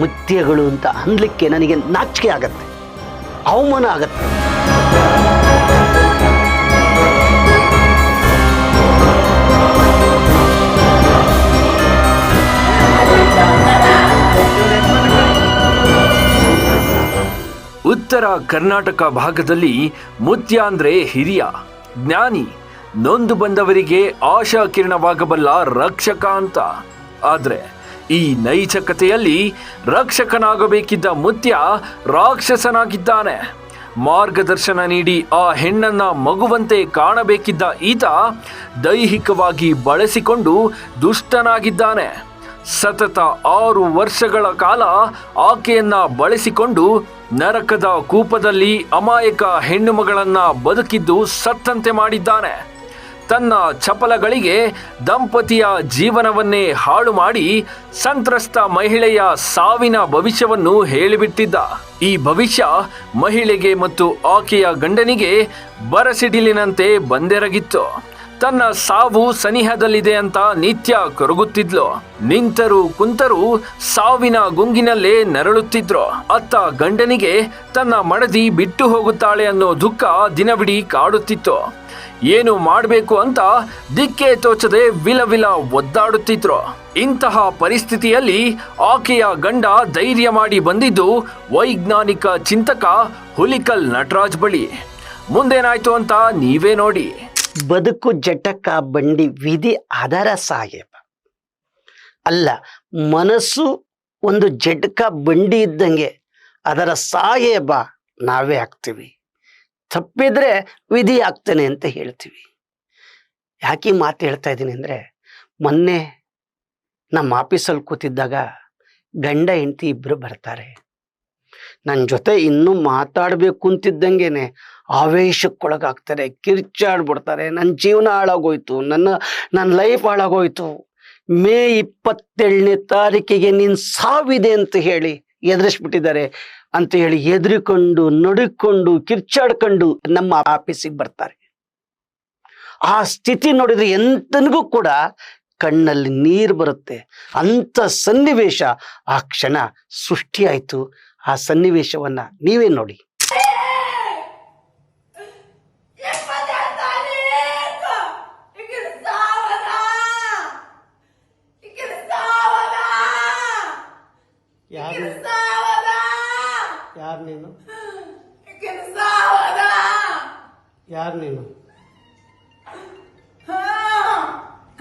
ಮುತ್ಯಗಳು ಅಂತ ಅನ್ಲಿಕ್ಕೆ ನನಗೆ ನಾಚಿಕೆ ಆಗತ್ತೆ, ಅವಮಾನ ಆಗತ್ತೆ. ಉತ್ತರ ಕರ್ನಾಟಕ ಭಾಗದಲ್ಲಿ ಮುತ್ಯ ಅಂದ್ರೆ ಹಿರಿಯ, ಜ್ಞಾನಿ, ನೊಂದು ಬಂದವರಿಗೆ ಆಶಾ ಕಿರಣವಾಗಬಲ್ಲ ರಕ್ಷಕ ಅಂತ. ಆದ್ರೆ ಈ ನೈಜ ಕಥೆಯಲ್ಲಿ ರಕ್ಷಕನಾಗಬೇಕಿದ್ದ ಮುತ್ಯ ರಾಕ್ಷಸನಾಗಿದ್ದಾನೆ. ಮಾರ್ಗದರ್ಶನ ನೀಡಿ ಆ ಹೆಣ್ಣನ್ನ ಮಗುವಂತೆ ಕಾಣಬೇಕಿದ್ದ ಈತ ದೈಹಿಕವಾಗಿ ಬಳಸಿಕೊಂಡು ದುಷ್ಟನಾಗಿದ್ದಾನೆ. ಸತತ ಆರು ವರ್ಷಗಳ ಕಾಲ ಆಕೆಯನ್ನ ಬಳಸಿಕೊಂಡು ನರಕದ ಕೂಪದಲ್ಲಿ ಅಮಾಯಕ ಹೆಣ್ಣುಮಗಳನ್ನ ಬದುಕಿದ್ದು ಸತ್ತಂತೆ ಮಾಡಿದ್ದಾನೆ. ತನ್ನ ಚಪಲಗಳಿಗೆ ದಂಪತಿಯ ಜೀವನವನ್ನೇ ಹಾಳು ಮಾಡಿ ಸಂತ್ರಸ್ತ ಮಹಿಳೆಯ ಸಾವಿನ ಭವಿಷ್ಯವನ್ನು ಹೇಳಿಬಿಟ್ಟಿದ್ದ. ಈ ಭವಿಷ್ಯ ಮಹಿಳೆಗೆ ಮತ್ತು ಆಕೆಯ ಗಂಡನಿಗೆ ಬರಸಿಡಿಲಿನಂತೆ ಬಂದೆರಗಿತ್ತು. ತನ್ನ ಸಾವು ಸನಿಹದಲ್ಲಿದೆ ಅಂತ ನಿತ್ಯ ಕೊರಗುತ್ತಿದ್ಲು. ನಿಂತರು ಕುಂತರು ಸಾವಿನ ಗುಂಗಿನಲ್ಲೇ ನರಳುತ್ತಿದ್ರು. ಅತ್ತ ಗಂಡನಿಗೆ ತನ್ನ ಮಡದಿ ಬಿಟ್ಟು ಹೋಗುತ್ತಾಳೆ ಅನ್ನೋ ದುಃಖ ದಿನವಿಡೀ ಕಾಡುತ್ತಿತ್ತು. ಏನು ಮಾಡಬೇಕು ಅಂತ ದಿಕ್ಕೆ ತೋಚದೆ ವಿಲವಿಲ ಒದ್ದಾಡುತ್ತಿದ್ರು. ಇಂತಹ ಪರಿಸ್ಥಿತಿಯಲ್ಲಿ ಆಕೆಯ ಗಂಡ ಧೈರ್ಯ ಮಾಡಿ ಬಂದಿದ್ದು ವೈಜ್ಞಾನಿಕ ಚಿಂತಕ ಹುಲಿಕಲ್ ನಟರಾಜ್ ಬಳಿ. ಮುಂದೇನಾಯ್ತು ಅಂತ ನೀವೇ ನೋಡಿ. ಬದುಕು ಜಟಕ ಬಂಡಿ ವಿಧಿ ಅದರ ಸಾಹೇಬ. ಅಲ್ಲ, ಮನಸ್ಸು ಒಂದು ಜಟಕ ಬಂಡಿ ಇದ್ದಂಗೆ ಅದರ ಸಾಹೇಬ ನಾವೇ ಆಗ್ತೀವಿ. ತಪ್ಪಿದ್ರೆ ವಿಧಿ ಆಗ್ತಾನೆ ಅಂತ ಹೇಳ್ತೀವಿ. ಯಾಕೆ ಮಾತು ಹೇಳ್ತಾ ಇದ್ದೀನಿ ಅಂದರೆ, ಮೊನ್ನೆ ನಮ್ಮ ಆಫೀಸಲ್ಲಿ ಕೂತಿದ್ದಾಗ ಗಂಡ, ಹೆಂಡತಿ ಇಬ್ಬರು ಬರ್ತಾರೆ. ನನ್ನ ಜೊತೆ ಇನ್ನೂ ಮಾತಾಡಬೇಕು ಅಂತಿದ್ದಂಗೆನೆ ಆವೇಶಕ್ಕೊಳಗಾಗ್ತಾರೆ, ಕಿರ್ಚಾಡ್ಬಿಡ್ತಾರೆ ನನ್ನ ಜೀವನ ಹಾಳಾಗೋಯ್ತು, ನನ್ನ ನನ್ನ ಲೈಫ್ ಹಾಳಾಗೋಯ್ತು. ಮೇ ಇಪ್ಪತ್ತೇಳನೇ ತಾರೀಕಿಗೆ ನಿನ್ ಸಾವಿದೆ ಅಂತ ಹೇಳಿ ಎದುರಿಸ್ಬಿಟ್ಟಿದ್ದಾರೆ. ಅಂತ ಹೇಳಿ ಎದುರಿಕೊಂಡು ನಡುಕೊಂಡು, ಕಿರ್ಚಾಡ್ಕೊಂಡು ನಮ್ಮ ಆಫೀಸಿಗೆ ಬರ್ತಾರೆ. ಆ ಸ್ಥಿತಿ ನೋಡಿದ್ರೆ ಎಂತನಿಗೂ ಕೂಡ ಕಣ್ಣಲ್ಲಿ ನೀರು ಬರುತ್ತೆ. ಅಂಥ ಸನ್ನಿವೇಶ ಆ ಕ್ಷಣ ಸೃಷ್ಟಿಯಾಯಿತು. ಆ ಸನ್ನಿವೇಶವನ್ನ ನೀವೇ ನೋಡಿ. ಯಾರು ನೀನು?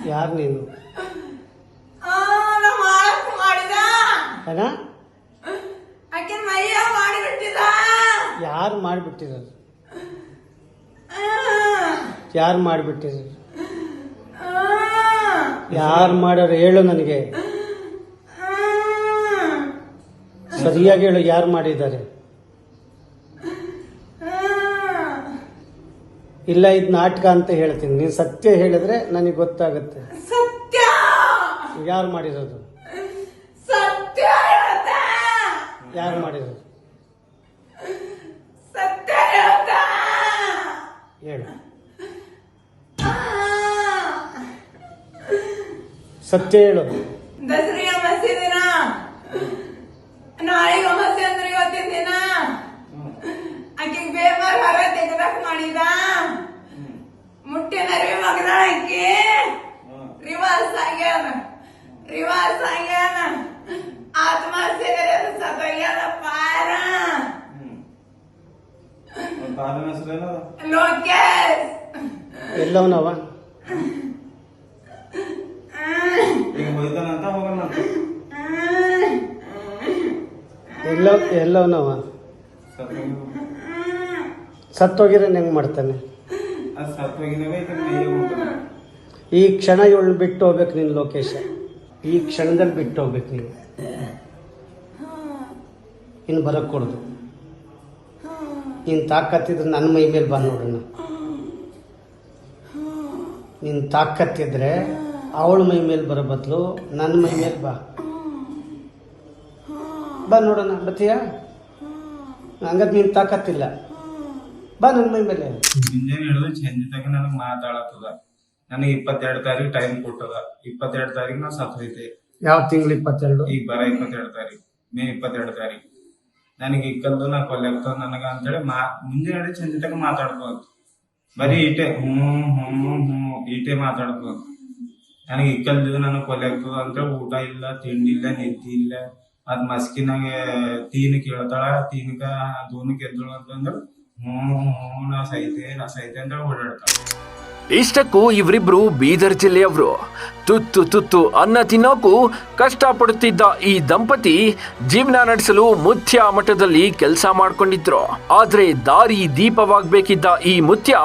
ಯಾರು ನೀನು? ಯಾರು ಮಾಡಿಬಿಟ್ಟಿರೋದು? ಯಾರು ಮಾಡಿಬಿಟ್ಟಿರೋದು? ಯಾರು ಮಾಡೋರು ಹೇಳು ನನಗೆ. ಸರಿಯಾಗಿ ಹೇಳು ಯಾರು ಮಾಡಿದ್ದಾರೆ. ಇಲ್ಲ ಇದು ನಾಟಕ ಅಂತ ಹೇಳ್ತೀನಿ. ನೀನು ಸತ್ಯ ಹೇಳಿದ್ರೆ ನನಗೆ ಗೊತ್ತಾಗುತ್ತೆ. ಸತ್ಯ! ಯಾರು ಮಾಡಿರೋದು? ಸತ್ಯ ಯಾರು ಮಾಡಿರೋದು? ಸತ್ಯ ಹೇಳು. ಸತ್ಯ ಹೇಳು ಬಾಲನ ಹೆಸರೇನದ ಲೋಕೇಶ್! ಎಲ್ಲವನವ? ಈಗ ಹೋಯ್ತಾನಂತ ಹೋಗಲ್ಲಂತ ಎಲ್ಲ ಎಲ್ಲವನವ? ಸತ್ತೋಗಿರ ಹೆಂಗೆ ಮಾಡ್ತಾನೆ? ಅದು ಸತ್ವಾಗಿನವೇ ಈಗ ಹೋಗ್ತಾನೆ ಈ ಕ್ಷಣ ಇವಳು ಬಿಟ್ಟು ಹೋಗ್ಬೇಕು ನೀನು ಲೋಕೇಶ. ಈ ಕ್ಷಣದಲ್ಲಿ ಬಿಟ್ಟು ಹೋಗ್ಬೇಕು ನೀನು. ಇನ್ನು ಬರಕ್ ಕೊಡುದು. ನೀನು ತಾಕತ್ತಿದ್ರೆ ನನ್ನ ಮೈ ಮೇಲೆ ಬಂದ್ ನೋಡೋಣ ನೀನು ತಾಕತ್ತಿದ್ರೆ ಅವಳ ಮೈ ಮೇಲೆ ಬರೋ ಬದಲು ನನ್ನ ಮೈ ಮೇಲೆ ಬಾ. ಬಾ ನೋಡೋಣ ಬತ್ತೀಯಾ? ಹಂಗದ್ ನೀನು ತಾಕತ್ತಿಲ್ಲ. ಬಾ ನನ್ನ ಮೈ ಮೇಲೆ. ಮುಂಜಾನೆ ಹಿಡಿದು ನನಗೆ ಮಾತಾಡತ್ತದ. ನನಗೆ ಇಪ್ಪತ್ತೆರಡು ತಾರೀಕು ಟೈಮ್ ಕೊಟ್ಟದ. ಇಪ್ಪತ್ತೆರಡು ತಾರೀಕು ನಾ ಸತ್ತೈತೆ ಯಾವ ತಿಂಗಳು ಇಪ್ಪತ್ತೆರಡು? ಈಗ ಬರ ಇಪ್ಪತ್ತೆರಡು ತಾರೀಕು ಮೇ ಇಪ್ಪತ್ತೆರಡು ತಾರೀಕು ನನಗೆ ಇಕ್ಕಲ್ದು ನಾ ಕೊಲ್ಲಾಗ್ತದ ನನಗ ಅಂತೇಳಿ ಮಾ ಮುಂಜಾನೆ ತನಕ ಮಾತಾಡ್ಬೋದು. ಬರೀ ಈಟೆ ಹ್ಞೂ ಹ್ಞೂ ಹ್ಞೂ ಈಟೆ ಮಾತಾಡ್ಬೋದು. ನನಗೆ ಇಕ್ಕಲ್ದು ನನಗೆ ಅಂತ ಅಂತೇಳಿ ಊಟ ಇಲ್ಲ, ತಿಂಡಿ ಇಲ್ಲ, ನಿದ್ದೆ ಇಲ್ಲ. ಅದ್ ಮಸ್ಕಿನಾಗ ತೀನ್ ಕೇಳ್ತಾಳ ತೀನ್ಕ ದೂನಕ್ಕೆ ಎದ್ದಳು ಅಂತಂದ್ರೆ ಹ್ಞೂ ಹ್ಞೂ ನಾ ಸೈತೆ ನಾ ಸೈತೆ ಅಂತೇಳಿ ಓಡಾಡ್ತಾಳ. ಇಷ್ಟಕ್ಕೂ ಇವರಿಬ್ರು ಬೀದರ್ ಜಿಲ್ಲೆಯವರು. ತುತ್ತು ತುತ್ತು ಅನ್ನ ತಿನ್ನೋಕು ಕಷ್ಟಪಡುತ್ತಿದ್ದ ಈ ದಂಪತಿ ಜೀವನ ನಡೆಸಲು ಮುತ್ಯ ಮಠದಲ್ಲಿ ಕೆಲಸ ಮಾಡ್ಕೊಂಡಿದ್ರು. ಆದ್ರೆ ದಾರಿ ದೀಪವಾಗಬೇಕಿದ್ದ ಈ ಮುತ್ಯ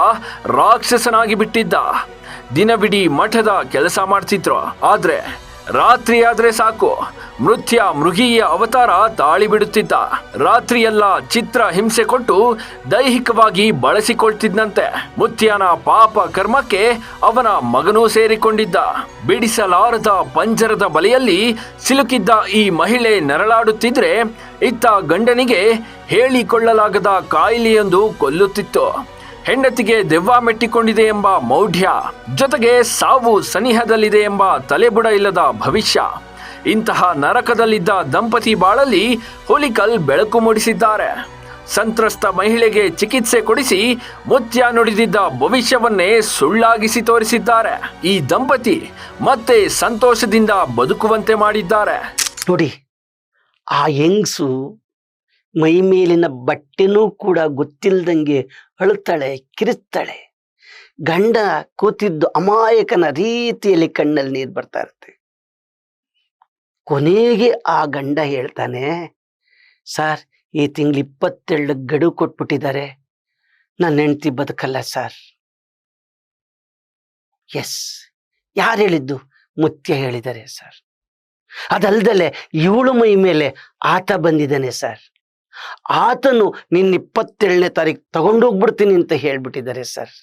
ರಾಕ್ಷಸನಾಗಿ ಬಿಟ್ಟಿದ್ದ. ದಿನವಿಡೀ ಮಠದ ಕೆಲಸ ಮಾಡ್ತಿದ್ರು. ಆದ್ರೆ ರಾತ್ರಿ ಆದ್ರೆ ಸಾಕು. ಮೃತ್ಯ ಮೃಗೀಯ ಅವತಾರ ತಾಳಿ ಬಿಡುತ್ತಿದ್ದ. ರಾತ್ರಿಯೆಲ್ಲ ಚಿತ್ರ ಹಿಂಸೆ ಕೊಟ್ಟು ದೈಹಿಕವಾಗಿ ಬಳಸಿಕೊಳ್ತಿದ್ದಂತೆ ಮುತ್ಯನ ಪಾಪ ಕರ್ಮಕ್ಕೆ ಅವನ ಮಗನೂ ಸೇರಿಕೊಂಡಿದ್ದ. ಬಿಡಿಸಲಾರದ ಪಂಜರದ ಬಲೆಯಲ್ಲಿ ಸಿಲುಕಿದ್ದ ಈ ಮಹಿಳೆ ನರಳಾಡುತ್ತಿದ್ರೆ ಇತ್ತ ಗಂಡನಿಗೆ ಹೇಳಿಕೊಳ್ಳಲಾಗದ ಕಾಯಿಲೆಯೊಂದು ಕೊಲ್ಲುತ್ತಿತ್ತು. ಹೆಂಡತಿಗೆ ದೆವ್ವ ಮೆಟ್ಟಿಕೊಂಡಿದೆ ಎಂಬ ಮೌಢ್ಯ, ಜೊತೆಗೆ ಸಾವು ಸನಿಹದಲ್ಲಿದೆ ಎಂಬ ತಲೆಬುಡ ಇಲ್ಲದ ಭವಿಷ್ಯ. ಇಂತಹ ನರಕದಲ್ಲಿದ್ದ ದಂಪತಿ ಬಾಳಲ್ಲಿ ಹುಲಿಕಲ್ ಬೆಳಕು ಮೂಡಿಸಿದ್ದಾರೆ. ಸಂತ್ರಸ್ತ ಮಹಿಳೆಗೆ ಚಿಕಿತ್ಸೆ ಕೊಡಿಸಿ ಮುತ್ಯ ನುಡಿದಿದ್ದ ಭವಿಷ್ಯವನ್ನೇ ಸುಳ್ಳಾಗಿಸಿ ತೋರಿಸಿದ್ದಾರೆ. ಈ ದಂಪತಿ ಮತ್ತೆ ಸಂತೋಷದಿಂದ ಬದುಕುವಂತೆ ಮಾಡಿದ್ದಾರೆ. ನೋಡಿ, ಆ ಹೆಂಗಸು ಮೈ ಮೇಲಿನ ಬಟ್ಟೆನೂ ಕೂಡ ಗೊತ್ತಿಲ್ದಂಗೆ ಅಳುತ್ತಾಳೆ ಕಿರಿಸ್ತಾಳೆ ಗಂಡ ಕೂತಿದ್ದು ಅಮಾಯಕನ ರೀತಿಯಲ್ಲಿ ಕಣ್ಣಲ್ಲಿ ನೀರು ಬರ್ತಾ ಇರುತ್ತೆ. ಕೊನೆಗೆ ಆ ಗಂಡ ಹೇಳ್ತಾನೆ, ಸರ್, ಈ ತಿಂಗಳು ಇಪ್ಪತ್ತೆರಡು ಗಡು ಕೊಟ್ಬಿಟ್ಟಿದ್ದಾರೆ ನನ್ನ ಹೆಂಡತಿ ಬದುಕಲ್ಲ ಸರ್. ಎಸ್. ಯಾರು ಹೇಳಿದ್ದು? ಮುತ್ಯ ಹೇಳಿದ್ದಾರೆ ಸರ್. ಅದಲ್ದಲೆ ಇವಳು ಮೈ ಮೇಲೆ ಆತ ಬಂದಿದ್ದಾನೆ ಸರ್. ಆತನು ನಿನ್ನ ಇಪ್ಪತ್ತೇಳನೇ ತಾರೀಕು ತಗೊಂಡೋಗ್ಬಿಡ್ತೀನಿ ಅಂತ ಹೇಳ್ಬಿಟ್ಟಿದ್ದಾರೆ, ಸರ್.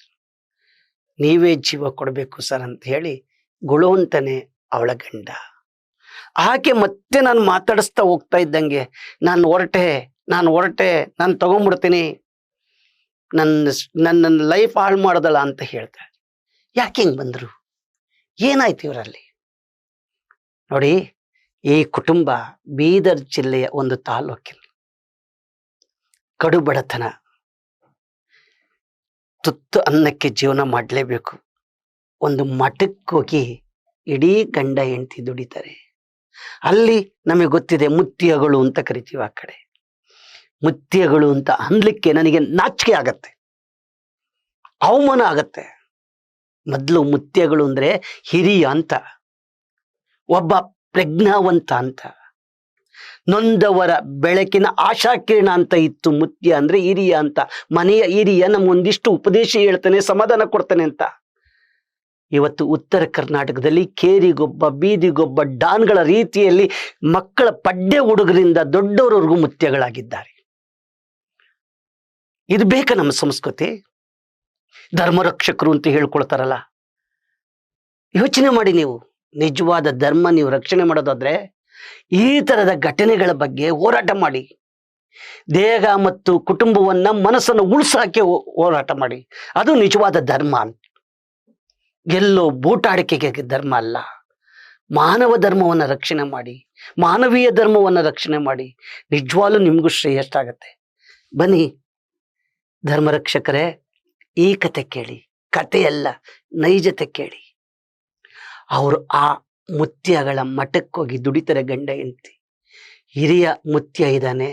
ನೀವೇ ಜೀವ ಕೊಡಬೇಕು, ಸರ್, ಅಂತ ಹೇಳಿ ಗುಳು ಅಂತಾನೆ ಅವಳ ಗಂಡ. ಆಕೆ ಮತ್ತೆ ನಾನು ಮಾತಾಡಿಸ್ತಾ ಹೋಗ್ತಾ ಇದ್ದಂಗೆ, ನಾನು ಹೊರಟೆ ನಾನು ಹೊರಟೆ, ನಾನು ತಗೊಂಡ್ಬಿಡ್ತೀನಿ. ನನ್ನ ನನ್ನ ಲೈಫ್ ಹಾಳು ಮಾಡ್ದಳ ಅಂತ ಹೇಳ್ತಾಳೆ ಯಾಕೆ ಹಿಂಗೆ ಬಂದರು? ಏನಾಯ್ತು ಇವರಲ್ಲಿ? ನೋಡಿ, ಈ ಕುಟುಂಬ ಬೀದರ್ ಜಿಲ್ಲೆಯ ಒಂದು ತಾಲೂಕಿನ ಕಡು ಬಡತನ ತುತ್ತು ಅನ್ನಕ್ಕೆ ಜೀವನ ಮಾಡಲೇಬೇಕು. ಒಂದು ಮಠಕ್ಕೋಗಿ ಇಡೀ ಗಂಡ ಹೆಂಡತಿ ದುಡಿತಾರೆ. ಅಲ್ಲಿ ನಮಗೆ ಗೊತ್ತಿದೆ ಮುತ್ತಿಯಗಳು ಅಂತ ಕರಿತೀವಿ ಆ ಕಡೆ. ಮುತ್ತಿಯಗಳು ಅಂತ ಅನ್ಲಿಕ್ಕೆ ನನಗೆ ನಾಚಿಕೆ ಆಗತ್ತೆ. ಅವಮಾನ ಆಗತ್ತೆ. ಮೊದಲು ಮುತ್ಯಗಳು ಅಂದ್ರೆ ಹಿರಿಯ ಅಂತ. ಒಬ್ಬ ಪ್ರಜ್ಞಾವಂತ ಅಂತ. ನೊಂದವರ ಬೆಳಕಿನ ಆಶಾಕಿರಣ ಅಂತ ಇತ್ತು ಮುತ್ಯ ಅಂದ್ರೆ ಹಿರಿಯ ಅಂತ. ಮನೆಯ ಹಿರಿಯ ನಮ್ಗೊಂದಿಷ್ಟು ಉಪದೇಶ ಹೇಳ್ತಾನೆ, ಸಮಾಧಾನ ಕೊಡ್ತಾನೆ ಅಂತ. ಇವತ್ತು ಉತ್ತರ ಕರ್ನಾಟಕದಲ್ಲಿ ಕೇರಿಗೊಬ್ಬ, ಬೀದಿಗೊಬ್ಬ, ಡಾನ್ಗಳ ರೀತಿಯಲ್ಲಿ ಮಕ್ಕಳ ಪಡ್ಡೆ ಹುಡುಗರಿಂದ ದೊಡ್ಡವರವರೆಗೂ ಮುತ್ಯಗಳಾಗಿದ್ದಾರೆ. ಇದು ಬೇಕ ನಮ್ಮ ಸಂಸ್ಕೃತಿ? ಧರ್ಮರಕ್ಷಕರು ಅಂತ ಹೇಳ್ಕೊಳ್ತಾರಲ್ಲ. ಯೋಚನೆ ಮಾಡಿ ನೀವು. ನಿಜವಾದ ಧರ್ಮ ನೀವು ರಕ್ಷಣೆ ಮಾಡೋದಾದ್ರೆ ಈ ತರದ ಘಟನೆಗಳ ಬಗ್ಗೆ ಹೋರಾಟ ಮಾಡಿ. ದೇಹ ಮತ್ತು ಕುಟುಂಬವನ್ನ ಮನಸ್ಸನ್ನು ಉಳಿಸಾಕೆ ಹೋರಾಟ ಮಾಡಿ. ಅದು ನಿಜವಾದ ಧರ್ಮ ಎಲ್ಲೋ ಬೂಟಾಡಿಕೆಗೆ ಧರ್ಮ ಅಲ್ಲ. ಮಾನವ ಧರ್ಮವನ್ನ ರಕ್ಷಣೆ ಮಾಡಿ, ಮಾನವೀಯ ಧರ್ಮವನ್ನ ರಕ್ಷಣೆ ಮಾಡಿ, ನಿಜವಾಗ್ಲೂ ನಿಮಗೂ ಶ್ರೇಯಷ್ಟ ಆಗತ್ತೆ. ಬನ್ನಿ, ಧರ್ಮರಕ್ಷಕರೇ, ಈ ಕತೆ ಕೇಳಿ. ಕಥೆಯಲ್ಲ ನೈಜತೆ ಕೇಳಿ. ಅವರು ಆ ಮುತ್ಯಗಳ ಮಠಕ್ಕೋಗಿ ದುಡಿತಾರೆ ಗಂಡ ಹೆಂಡತಿ. ಹಿರಿಯ ಮುತ್ಯ ಇದ್ದಾನೆ,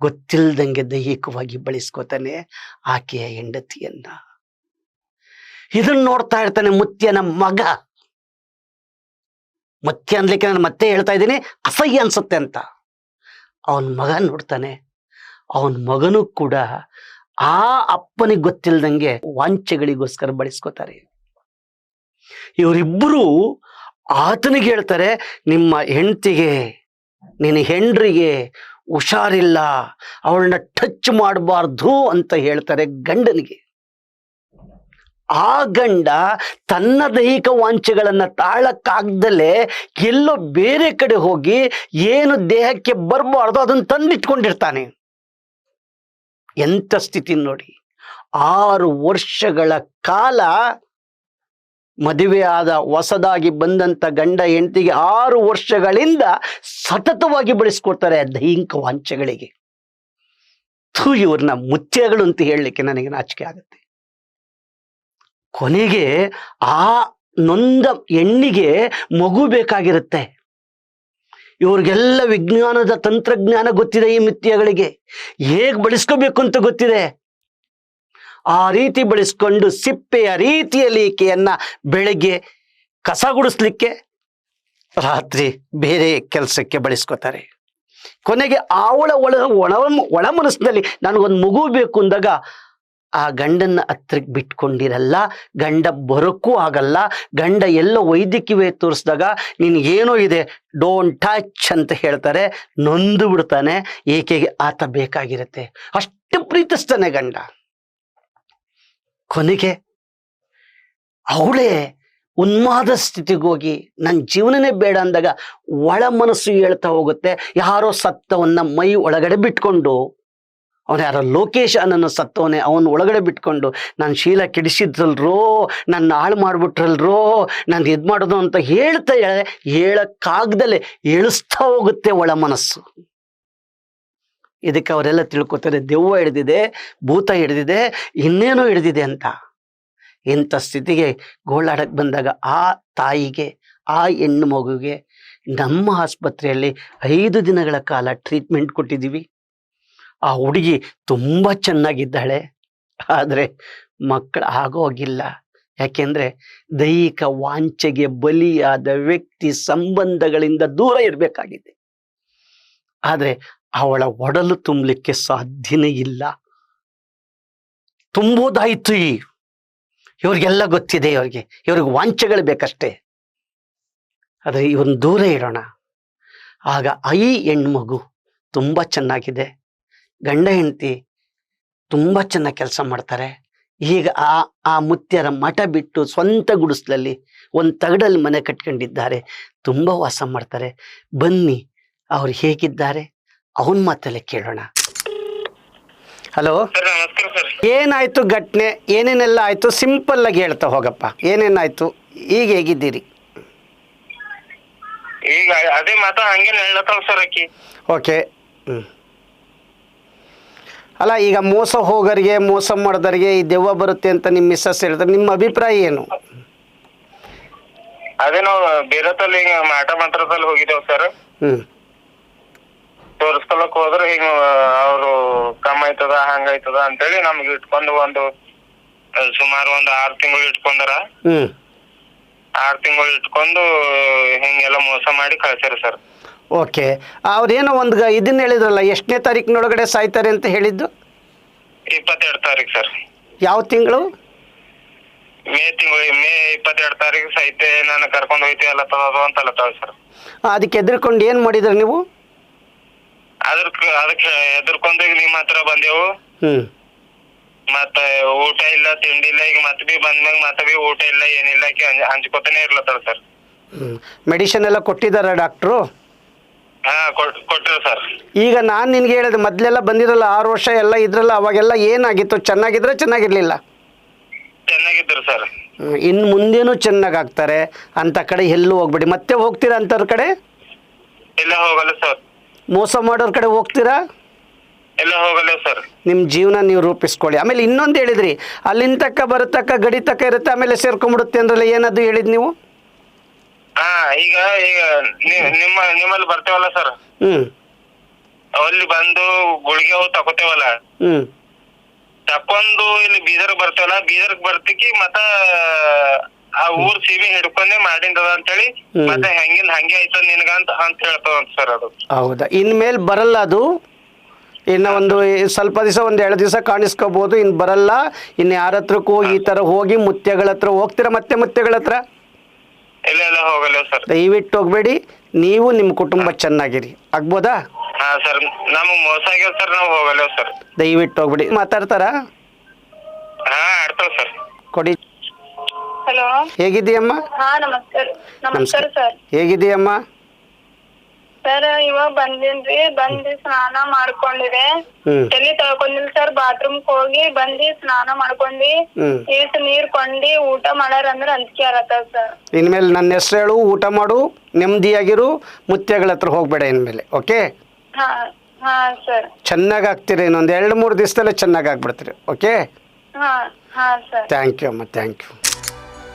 ಗೊತ್ತಿಲ್ದಂಗೆ ದೈಹಿಕವಾಗಿ ಬಳಸ್ಕೋತಾನೆ ಆಕೆಯ ಹೆಂಡತಿಯನ್ನ. ಇದನ್ನ ನೋಡ್ತಾ ಇರ್ತಾನೆ ಮುತ್ಯನ ಮಗ. ಮುತ್ಯ ಅನ್ಲಿಕ್ಕೆ ನಾನು ಮತ್ತೆ ಹೇಳ್ತಾ ಇದ್ದೀನಿ, ಅಸಹ್ಯ ಅನ್ಸುತ್ತೆ ಅಂತ. ಅವನ ಮಗ ನೋಡ್ತಾನೆ, ಅವನ ಮಗನೂ ಕೂಡ ಆ ಅಪ್ಪನಿಗೆ ಗೊತ್ತಿಲ್ದಂಗೆ ವಾಂಚೆಗಳಿಗೋಸ್ಕರ ಬಳಸ್ಕೋತಾರೆ. ಇವರಿಬ್ಬರು ಆತನಿಗೆ ಹೇಳ್ತಾರೆ, ನಿಮ್ಮ ಹೆಂಡತಿಗೆ, ನಿನ್ನ ಹೆಂಡ್ರಿಗೆ ಹುಷಾರಿಲ್ಲ, ಅವಳನ್ನ ಟಚ್ ಮಾಡಬಾರ್ದು ಅಂತ ಹೇಳ್ತಾರೆ ಗಂಡನಿಗೆ. ಆ ಗಂಡ ತನ್ನ ದೈಹಿಕ ವಾಂಚೆಗಳನ್ನು ತಾಳಕ್ಕಾಗ್ದಲೆ ಎಲ್ಲೋ ಬೇರೆ ಕಡೆ ಹೋಗಿ ಏನು ದೇಹಕ್ಕೆ ಬರಬಾರ್ದು ಅದನ್ನು ತಂದಿಟ್ಕೊಂಡಿರ್ತಾನೆ. ಎಂಥ ಸ್ಥಿತಿ ನೋಡಿ, ಆರು ವರ್ಷಗಳ ಕಾಲ ಮದುವೆ ಆದ ಹೊಸದಾಗಿ ಬಂದಂಥ ಗಂಡ ಹೆಂಡತಿಗೆ ಆರು ವರ್ಷಗಳಿಂದ ಸತತವಾಗಿ ಬಳಸ್ಕೊಡ್ತಾರೆ ದೈಹಿಕ ವಾಂಛೆಗಳಿಗೆ. ಥೂ, ಇವ್ರನ್ನ ಮುತ್ಯಗಳು ಅಂತ ಹೇಳಲಿಕ್ಕೆ ನನಗೆ ನಾಚಿಕೆ ಆಗುತ್ತೆ. ಕೊನೆಗೆ ಆ ನೊಂದ ಹೆಣ್ಣಿಗೆ ಮಗು ಬೇಕಾಗಿರುತ್ತೆ. ಇವ್ರಿಗೆಲ್ಲ ವಿಜ್ಞಾನದ ತಂತ್ರಜ್ಞಾನ ಗೊತ್ತಿದೆ ಈ ಮಿಥ್ಯಗಳಿಗೆ ಹೇಗೆ ಬಳಸ್ಕೋಬೇಕು ಅಂತ ಗೊತ್ತಿದೆ. ಆ ರೀತಿ ಬಳಸ್ಕೊಂಡು ಸಿಪ್ಪೆಯ ರೀತಿಯಲ್ಲಿ ಈಕೆಯನ್ನ ಬೆಳಗ್ಗೆ ಕಸ ಗುಡಿಸ್ಲಿಕ್ಕೆ ರಾತ್ರಿ ಬೇರೆ ಕೆಲಸಕ್ಕೆ ಬಳಸ್ಕೋತಾರೆ. ಕೊನೆಗೆ ಆವಳ ಒಳ ಒಳ ಒಳ ಮನಸ್ಸಿನಲ್ಲಿ ನನಗೊಂದು ಮಗು ಬೇಕು ಅಂದಾಗ ಆ ಗಂಡನ ಹತ್ರಕ್ಕೆ ಬಿಟ್ಕೊಂಡಿರಲ್ಲ, ಗಂಡ ಬರೋಕ್ಕೂ ಆಗಲ್ಲ, ಗಂಡ ಎಲ್ಲ ವೈದ್ಯಕೀಯ ತೋರಿಸಿದಾಗ ನಿನಗೇನೋ ಇದೆ ಡೋಂಟ್ ಟಚ್ ಅಂತ ಹೇಳ್ತಾರೆ, ನೊಂದು ಬಿಡ್ತಾನೆ, ಏಕೆಗೆ ಆತ ಬೇಕಾಗಿರುತ್ತೆ. ಅಷ್ಟು ಪ್ರೀತಿಸ್ತಾನೆ ಗಂಡ. ಕೊನೆಗೆ ಅವಳೇ ಉನ್ಮಾದ ಸ್ಥಿತಿಗೆ ಹೋಗಿ ನನ್ನ ಜೀವನನೇ ಬೇಡ ಅಂದಾಗ ಒಳ ಮನಸ್ಸು ಹೇಳ್ತಾ ಹೋಗುತ್ತೆ. ಯಾರೋ ಸತ್ತವನ್ನ ಮೈ ಒಳಗಡೆ ಬಿಟ್ಕೊಂಡು, ಅವನು ಯಾರೋ ಲೋಕೇಶ್ ಅನ್ನೋ ಸತ್ತವನೇ ಅವನು ಒಳಗಡೆ ಬಿಟ್ಕೊಂಡು ನಾನು ಶೀಲ ಕೆಡಿಸಿದ್ರಲ್ರೋ ನನ್ನ ಹಾಳು ಮಾಡಿಬಿಟ್ರಲ್ರೋ, ನಾನು ಇದು ಮಾಡೋದು ಅಂತ ಹೇಳ್ತಾ ಹೇಳ ಹೇಳಕ್ಕಾಗ್ದಲೆ ಇಳಿಸ್ತಾ ಹೋಗುತ್ತೆ ಒಳ ಮನಸ್ಸು. ಇದಕ್ಕೆ ಅವರೆಲ್ಲ ತಿಳ್ಕೊತಾರೆ, ದೆವ್ವ ಹಿಡ್ದಿದೆ, ಭೂತ ಹಿಡಿದಿದೆ, ಇನ್ನೇನೋ ಹಿಡ್ದಿದೆ ಅಂತ. ಇಂಥ ಸ್ಥಿತಿಗೆ ಗೋಳಾಡಕ್ಕೆ ಬಂದಾಗ ಆ ತಾಯಿಗೆ, ಆ ಹೆಣ್ಣು ಮಗುಗೆ ನಮ್ಮ ಆಸ್ಪತ್ರೆಯಲ್ಲಿ ಐದು ದಿನಗಳ ಕಾಲ ಟ್ರೀಟ್ಮೆಂಟ್ ಕೊಟ್ಟಿದ್ದೀವಿ. ಆ ಹುಡುಗಿ ತುಂಬ ಚೆನ್ನಾಗಿದ್ದಾಳೆ. ಆದರೆ ಮಕ್ಕಳು ಆಗೋಗಿಲ್ಲ ಯಾಕೆಂದರೆ ದೈಹಿಕ ವಾಂಚೆಗೆ ಬಲಿಯಾದ ವ್ಯಕ್ತಿ ಸಂಬಂಧಗಳಿಂದ ದೂರ ಇರಬೇಕಾಗಿದೆ. ಆದರೆ ಅವಳ ಒಡಲು ತುಂಬಲಿಕ್ಕೆ ಸಾಧ್ಯನೇ ಇಲ್ಲ. ತುಂಬೋದಾಯಿತು ಈ. ಇವ್ರಿಗೆಲ್ಲ ಗೊತ್ತಿದೆ ಇವ್ರಿಗೆ. ಇವ್ರಿಗೆ ವಾಂಚೆಗಳು ಬೇಕಷ್ಟೇ. ಆದರೆ ಇವನ್ ದೂರ ಇಡೋಣ. ಆಗ ಐ ಹೆಣ್ಮಗು ತುಂಬ ಚೆನ್ನಾಗಿದೆ. ಗಂಡ ಹೆಂಡತಿ ತುಂಬ ಚೆನ್ನಾಗಿ ಕೆಲಸ ಮಾಡ್ತಾರೆ. ಈಗ ಆ ಆ ಮುತ್ಯರ ಮಠ ಬಿಟ್ಟು ಸ್ವಂತ ಗುಡಿಸ್ಲಲ್ಲಿ ಒಂದು ತಗಡಲ್ಲಿ ಮನೆ ಕಟ್ಕೊಂಡಿದ್ದಾರೆ. ತುಂಬ ವಾಸ ಮಾಡ್ತಾರೆ. ಬನ್ನಿ, ಅವ್ರು ಹೇಗಿದ್ದಾರೆ? ಅವನ ಮಾತಲ್ಲೇ ಕೇಳೋಣ. ಹಲೋ? ಸರ್ ನಮಸ್ಕಾರ ಸರ್. ಏನಾಯ್ತು ಘಟನೆ? ಏನೇನೆಲ್ಲ ಆಯ್ತು? ಸಿಂಪಲ್ ಆಗಿ ಹೇಳ್ತಾ ಹೋಗಪ್ಪ. ಏನೇನಾಯ್ತು? ಈಗ ಹೇಗಿದ್ದೀರಿ? ಈಗ ಅದೇ ಮಾತ ಹಂಗೇನ್ ಹೇಳತ್ತಾಳ ಸರ್ ಅಕ್ಕಿ ಓಕೆ. ಅಲ್ಲ ಈಗ ಮೋಸ ಹೋಗೋರಿಗೆ ಮೋಸ ಮಾಡೋದರಿಗೆ ಈ ದೆವ್ವ ಬರುತ್ತೆ ಅಂತ ನಿಮ್ಮ ಮಿಸ್ಸಸ್ ಹೇಳ್ತಾರೆ ನಿಮ್ಮ ಅಭಿಪ್ರಾಯ ಏನು? ಅದೇ ನಾವು ಬೇರೆ ತಲ್ಲಿ ಈಗ ಮಾಟ ಮಂತ್ರದಲ್ಲಿ ಹೋಗಿದ್ದೇವ್ ಸರ್. ಹ್ಞೂ ತೋರಿಸ್ಕೊಳಕ್ ಹೋದ್ರೆ ಹಿಂಗ ಅವ್ರು ಕಮ್ ಆಯ್ತದ ಹಂಗ ಆಯ್ತದ ಅಂತೇಳಿ ನಮ್ಗೆ ಇಟ್ಕೊಂಡು ಒಂದು ಸುಮಾರು ಒಂದು ಆರ್ ತಿಂಗಳು ಇಟ್ಕೊಂಡಾರ. ಹ್ಮ್. ಆರ್ ತಿಂಗಳು ಇಟ್ಕೊಂಡು ಹಿಂಗೆಲ್ಲ ಮೋಸ ಮಾಡಿ ಕಳ್ಸ್ಯಾರ ಸರ್. ಓಕೆ. ಅವ್ರೇನೋ ಒಂದು ಇದನ್ನ ಹೇಳಿದ್ರಲ್ಲ ಎಷ್ಟನೇ ತಾರೀಕಿನೊಳಗಡೆ ಸಾಯ್ತಾರೆ ಅಂತ ಹೇಳಿದ್ದು? ಇಪ್ಪತ್ತೆರಡು ತಾರೀಕು ಸರ್. ಯಾವ ತಿಂಗಳು? ಮೇ ತಿಂಗಳು ಮೇ ಇಪ್ಪತ್ತೆರಡು ತಾರೀಕು ಸಹಿತ ನಾನು ಕರ್ಕೊಂಡು ಹೋಯ್ತಿ ಅಲ್ಲ ತಗೋದು ಅಂತ ತಗೋ ಸರ್. ಅದಕ್ಕೆ ಎದ್ರಿಕೊಂಡು ಏನು ಮಾಡಿದ್ರಿ ನೀವು? ಅದಕ್ಕೆ ಅದಕ್ಕೆ ಎದುರ್ಕೊಂಡಾಗ ಈಗ ನಿಮ್ಮ ಹತ್ರ ಬಂದೆವು. ಹ್ಞೂ ಮತ್ತ ಊಟ ಇಲ್ಲ ತಿಂಡಿ ಇಲ್ಲ ಈಗ ಮತ್ತೆ ಬಿ ಬಂದ್ಮ್ಯಾಗ ಮತ್ತೆ ಬಿ ಊಟ ಇಲ್ಲ ಏನಿಲ್ಲ ಆಕಿ ಹಂಚ್ ಹಂಚ್ಕೊತಾನೆ ಇರ್ಲತ್ತಾಳ ಸರ್. ಮೆಡಿಸಿನ್ ಮೆಡಿಷನ್ ಎಲ್ಲ ಕೊಟ್ಟಿದ್ದಾರೆ ಡಾಕ್ಟ್ರು ಹಾ ಕೊಟ್ ಸರ್. ಈಗ ನಾನು ನಿನಗೆ ಹೇಳಿದೆ ಮೊದಲೆಲ್ಲ ಬಂದಿರಲ್ಲ ಆರು ವರ್ಷ ಎಲ್ಲ ಇದ್ರಲ್ಲ ಅವಾಗೆಲ್ಲ ಏನಾಗಿತ್ತು? ಚೆನ್ನಾಗಿದ್ರೆ ಚೆನ್ನಾಗಿರ್ಲಿಲ್ಲ. ಚೆನ್ನಾಗಿದ್ರು ಸರ್. ಇನ್ನು ಮುಂದೇನು ಚೆನ್ನಾಗಿ ಆಗ್ತಾರೆ ಅಂಥ ಕಡೆ ಎಲ್ಲೂ ಹೋಗ್ಬೇಡಿ. ಮತ್ತೆ ಹೋಗ್ತೀರಾ ಅಂಥವ್ರ ಕಡೆ? ಎಲ್ಲ ಹೋಗಲ್ಲ ಸರ್. ಮೋಸ ಮಾಡೋರ್ ಕಡೆ ಹೋಗ್ತೀರಾ? ನಿಮ್ಮ ಜೀವನ ನೀವು ರೂಪಿಸ್ಕೊಳ್ಳಿ. ಆಮೇಲೆ ಇನ್ನೊಂದು ಹೇಳಿದ್ರಿ ಅಲ್ಲಿಂದ ತಕ್ಕ ಬರತಕ್ಕ ಗಡಿ ತಕ್ಕ ಇರುತ್ತೆ ಆಮೇಲೆ ಸೇರ್ಕೊಂಡ್ಬಿಡುತ್ತೆ ಅಂದ್ರಲ್ಲ ಏನದು ಹೇಳಿದ್ ನೀವು? ಈಗ ಈಗ ನಿಮ್ಮ ನಿಮ್ಮಲ್ಲಿ ಬರ್ತೇವಲ್ಲ ಸರ್? ಅಲ್ಲಿ ಬಂದು ಗುಳಿಗೆ ಹೋಗಿ ತಕೋತೇವಲ್ಲ ತಕೊಂಡು ಇಲ್ಲಿ ಬೀದರ್ ಬರ್ತೇವಲ್ಲ ಬೀದರ್ಗ್ ಬರ್ತಿಕ್ಕಿ ಮತ್ತ ಆ ಊರ್ ಸೀಮೆ ಹಿಡ್ಕೊಂಡೆ ಮಾಡಿಂದದ ಅಂತ ಹೇಳಿ ಮತ್ತೆ ಹೆಂಗಿನ ಹಂಗೆ ಆಯ್ತದ ನಿನ್ಗ ಅಂತ ಅಂತ ಹೇಳ್ತಾವಂತ ಸರ್ ಅದು. ಹೌದಾ? ಇನ್ಮೇಲೆ ಬರಲ್ಲ ಅದು? ಇನ್ನು ಒಂದು ಸ್ವಲ್ಪ ದಿವಸ ಒಂದು ಎರಡು ದಿವಸ ಕಾಣಿಸ್ಕೋಬಹುದು ಇನ್ನು ಬರಲ್ಲ. ಇನ್ನು ಯಾರ ಹತ್ರಕ್ಕೂ ಹೋಗಿ ಈ ತರ ಹೋಗಿ ಮುತ್ಯಗಳ ಹತ್ರ ಹೋಗ್ತೀರಾ ಮತ್ತೆ ಮುತ್ಯಗಳ ಹತ್ರ? ಇಲ್ಲ ಇಲ್ಲ ಹೋಗಲ್ಲ ಸರ್ ದಯವಿಟ್ಟು ಹೋಗಬೇಡಿ. ನೀವು ನಿಮ್ಮ ಕುಟುಂಬ ಚೆನ್ನಾಗಿರಿ. ಆಗ್ಬೋದಾ? ಹಾ ಸರ್ ನಮಗ್ ಮೋಸ ಆಗ್ಯಾವ ಸರ್ ನಾವು ಹೋಗಲ್ಲ ಸರ್ ದಯವಿಟ್ಟು ಹೋಗ್ಬೇಡಿ. ಮಾತಾಡ್ತಾರಾ? ಹಾ ಆಡ್ತಾವ ಸರ್ ಕೊಡಿ. ಹಲೋ? ಹೇಗಿದ್ದೀಯಮ್ಮ? ಹಾ ನಮಸ್ಕಾರ. ನಮಸ್ಕಾರ ಸರ್. ಹೇಗಿದ್ದೀಯಮ್ಮ? ಸರ್ ಇವಾಗ ಬಂದಿನ್ರಿ. ಬಂದಿ ಸ್ನಾನ ಮಾಡ್ಕೊಂಡಿದೆ. ಹ್ಮ್. ತಲಿ ಸರ್? ಬಾತ್ರೂಮ್ ಹೋಗಿ ಬಂದಿ ಸ್ನಾನ ಮಾಡ್ಕೊಂಡಿ. ಹ್ಮ್. ಈಟ್ ನೀರ್ ಕೊಂಡಿ ಊಟ ಮಾಡಾರ ಅಂದ್ರ ಅಂಜಿಕೆ ಸರ್? ಇನ್ಮೇಲೆ ನನ್ನ ಹೆಸರು ಹೇಳು ಊಟ ಮಾಡು ನೆಮ್ಮದಿಯಾಗಿರು ಮುತ್ಯಗಳ ಹತ್ರ ಹೋಗಬೇಡ ಇನ್ಮೇಲೆ ಓಕೆ? ಹಾ ಹಾ ಸರ್. ಚೆನ್ನಾಗಿ ಆಗ್ತೀರಿ ಇನ್ನೊಂದು ಎರಡು ಮೂರು ದಿವಸದಲ್ಲೇ ಚೆನ್ನಾಗಿ ಆಗ್ಬಿಡ್ತೀರಿ ಓಕೆ? ಹಾ ಹಾ ಸರ್. ಥ್ಯಾಂಕ್ ಯು ಅಮ್ಮ ಥ್ಯಾಂಕ್ ಯು.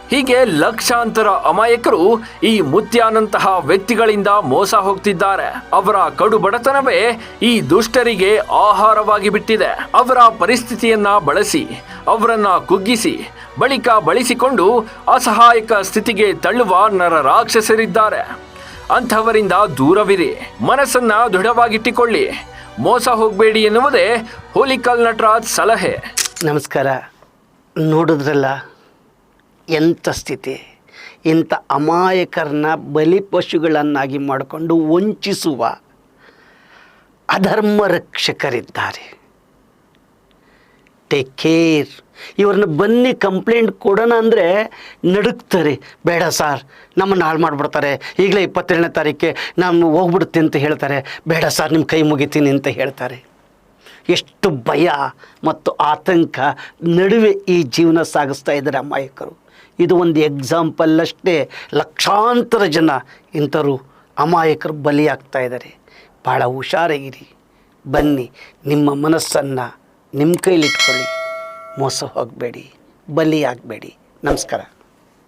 ಹೀಗೆ ಲಕ್ಷಾಂತರ ಅಮಾಯಕರು ಈ ಮುತ್ಯಾನಂತಹ ವ್ಯಕ್ತಿಗಳಿಂದ ಮೋಸ ಹೋಗ್ತಿದ್ದಾರೆ. ಅವರ ಕಡು ಬಡತನವೇ ಈ ದುಷ್ಟರಿಗೆ ಆಹಾರವಾಗಿ ಬಿಟ್ಟಿದೆ. ಅವರ ಪರಿಸ್ಥಿತಿಯನ್ನ ಬಳಸಿ, ಅವರನ್ನ ಕುಗ್ಗಿಸಿ, ಬಳಿಕ ಬಳಸಿಕೊಂಡು ಅಸಹಾಯಕ ಸ್ಥಿತಿಗೆ ತಳ್ಳುವ ನರ ರಾಕ್ಷಸರಿದ್ದಾರೆ. ಅಂಥವರಿಂದ ದೂರವಿರಿ, ಮನಸ್ಸನ್ನ ದೃಢವಾಗಿಟ್ಟುಕೊಳ್ಳಿ. ಮೋಸ ಹೋಗಬೇಡಿ ಎನ್ನುವುದೇ ಹೋಲಿಕಲ್ ನಟರಾಜ್ ಸಲಹೆ. ನಮಸ್ಕಾರ. ನೋಡಿದ್ರಲ್ಲ ಎಂಥ ಸ್ಥಿತಿ? ಇಂಥ ಅಮಾಯಕರನ್ನ ಬಲಿಪಶುಗಳನ್ನಾಗಿ ಮಾಡಿಕೊಂಡು ವಂಚಿಸುವ ಅಧರ್ಮ ರಕ್ಷಕರಿದ್ದಾರೆ. ಟೇಕ್ ಕೇರ್ ಇವ್ರನ್ನ ಬನ್ನಿ ಕಂಪ್ಲೇಂಟ್ ಕೊಡೋಣ ಅಂದರೆ ನಡುಕ್ತಾರೆ ಬೇಡ ಸರ್, ನಮ್ಮನ್ನು ಹಾಳು ಮಾಡಿಬಿಡ್ತಾರೆ. ಈಗಲೇ ಇಪ್ಪತ್ತೇಳನೇ ತಾರೀಕೆ ನಾನು ಹೋಗ್ಬಿಡ್ತೀನಿ ಅಂತ ಹೇಳ್ತಾರೆ. ಬೇಡ ಸರ್ ನಿಮ್ಮ ಕೈ ಮುಗಿತೀನಿ ಅಂತ ಹೇಳ್ತಾರೆ. ಎಷ್ಟು ಭಯ ಮತ್ತು ಆತಂಕ ನಡುವೆ ಈ ಜೀವನ ಸಾಗಿಸ್ತಾ ಇದ್ದಾರೆ ಅಮಾಯಕರು. ಇದು ಒಂದು ಎಕ್ಸಾಂಪಲ್ ಅಷ್ಟೇ. ಲಕ್ಷಾಂತರ ಜನ ಇಂಥರು ಅಮಾಯಕರು ಬಲಿಯಾಗ್ತಾ ಇದ್ದಾರೆ. ಭಾಳ ಹುಷಾರಾಗಿರಿ. ಬನ್ನಿ, ನಿಮ್ಮ ಮನಸ್ಸನ್ನು ನಿಮ್ಮ ಕೈಲಿಟ್ಕೊಳ್ಳಿ. ಮೋಸ ಹೋಗಬೇಡಿ. ಬಲಿಯಾಗಬೇಡಿ. ನಮಸ್ಕಾರ.